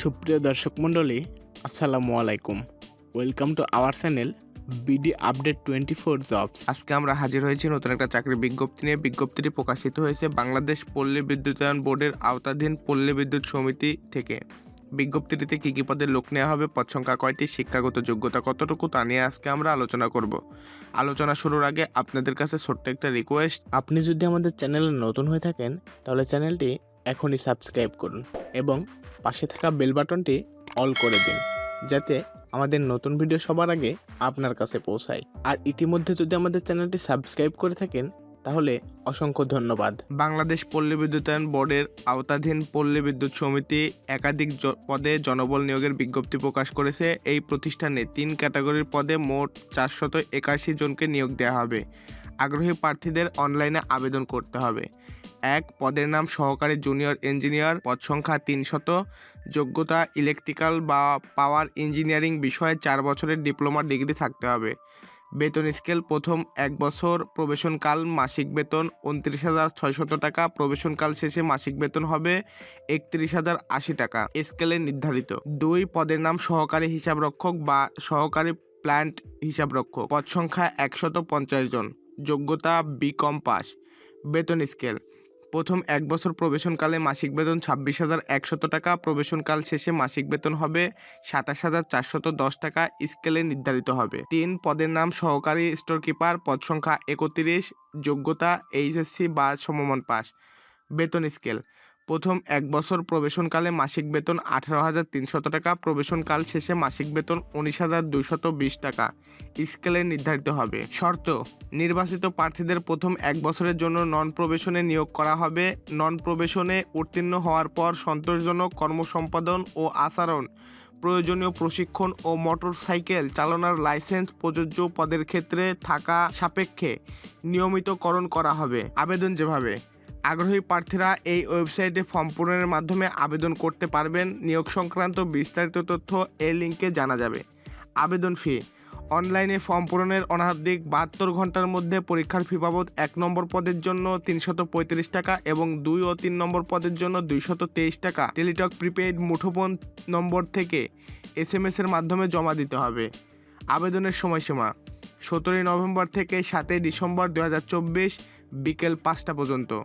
সুপ্রিয় দর্শক মণ্ডলী আসসালামু আলাইকুম। Welcome to our channel BD update twenty four jobs আজকে আমরা হাজির হয়েছি নতুন একটা চাকরির বিজ্ঞপ্তি নিয়ে। বিজ্ঞপ্তিটি প্রকাশিত হয়েছে বাংলাদেশ পল্লী বিদ্যুতায়ন বোর্ডের আওতাধীন পল্লী বিদ্যুৎ সমিতি থেকে। বিজ্ঞপ্তিটিতে কী কী পদের লোক নেওয়া হবে পদ সংখ্যা কয়টি শিক্ষাগত যোগ্যতা কতটুকু তা নিয়ে আজকে আমরা আলোচনা করব। আলোচনা শুরুর আগে আপনাদের কাছে ছোট্ট একটা রিকোয়েস্ট আপনি যদি আমাদের চ্যানেলে নতুন হয়ে থাকেন তাহলে চ্যানেলটি এখনই সাবস্ক্রাইব করুন এবং পাশে থাকা বেল বাটনটি অল করে দিন, যাতে আমাদের নতুন ভিডিও সবার আগে আপনার কাছে পৌঁছায়। আর ইতিমধ্যে যদি আমাদের চ্যানেলটি সাবস্ক্রাইব করে থাকেন, তাহলে অসংখ্য ধন্যবাদ। বাংলাদেশ পল্লী বিদ্যুতায়ন বোর্ডের আওতাধীন পল্লী বিদ্যুৎ সমিতি একাধিক পদে জনবল নিয়োগের বিজ্ঞপ্তি প্রকাশ করেছে। এই প্রতিষ্ঠানে তিন ক্যাটাগরির পদে মোট চারশত একাশি জনকে নিয়োগ দেওয়া হবে। আগ্রহী প্রার্থীদের অনলাইনে আবেদন করতে হবে। এক, পদের নাম সহকারী জুনিয়র ইঞ্জিনিয়ার, পদ সংখ্যা তিনশত যোগ্যতা, ইলেকট্রিক্যাল বা পাওয়ার ইঞ্জিনিয়ারিং বিষয়ে চার বছরের ডিপ্লোমা ডিগ্রি থাকতে হবে। বেতন স্কেল, প্রথম এক বছর প্রবেশনকাল, মাসিক বেতন উনত্রিশ হাজার ছয়শত টাকা, প্রবেশনকাল শেষে মাসিক বেতন হবে একত্রিশ হাজার আশি টাকা। স্কেলে নির্ধারিত। দুই, পদের নাম সহকারী হিসাবরক্ষক বা সহকারী প্ল্যান্ট হিসাবরক্ষক, পদ সংখ্যা একশত পঞ্চাশ জন। যোগ্যতা বি কম পাস। বেতন স্কেল প্রথম এক বছর প্রবেশনকালে মাসিক বেতন ছাব্বিশ হাজার একশত টাকা, প্রবেশনকাল শেষে মাসিক বেতন হবে সাতাশ হাজার চারশত দশ টাকা স্কেলে নির্ধারিত হবে। তিন, পদের নাম সহকারী স্টোর কিপার পদ সংখ্যা একত্রিশ, যোগ্যতা এইচএসসি বা সমমান পাস। বেতন স্কেল প্রথম এক বছর প্রবেশনকালে মাসিক বেতন আঠারো হাজার তিনশত টাকা, প্রবেশনকাল শেষে মাসিক বেতন উনিশ হাজার দুইশত বিশ টাকা। স্কেলে নির্ধারিত হবে। শর্ত, নির্বাচিত প্রার্থীদের প্রথম এক বছরের জন্য নন প্রবেশনে নিয়োগ করা হবে। নন প্রবেশনে উত্তীর্ণ হওয়ার পর সন্তোষজনক কর্মসম্পাদন ও আচরণ, প্রয়োজনীয় প্রশিক্ষণ ও মোটরসাইকেল চালানোর লাইসেন্স প্রযোজ্য পদের ক্ষেত্রে থাকা সাপেক্ষে নিয়মিতকরণ করা হবে। আবেদন যেভাবে আগ্রহী প্রার্থীরা এই ওয়েবসাইটে ফর্ম পূরণের মাধ্যমে আবেদন করতে পারবেন। নিয়োগ সংক্রান্ত বিস্তারিত তথ্য এই লিঙ্কে জানা যাবে। আবেদন ফি। অনলাইনে ফর্ম পূরণের অনাধিক বাহাত্তর ঘণ্টার মধ্যে পরীক্ষার ফি বাবদ এক নম্বর পদের জন্য তিনশত পঁয়ত্রিশ টাকা এবং দুই ও তিন নম্বর পদের জন্য দুইশত তেইশ টাকা। টেলিটক প্রিপেইড মুঠোফোন নম্বর থেকে এস এম এর মাধ্যমে জমা দিতে হবে। আবেদনের সময়সীমা। সতেরোই নভেম্বর থেকে সাতই ডিসেম্বর দু হাজার চব্বিশ বিকেল পাঁচটা পর্যন্ত।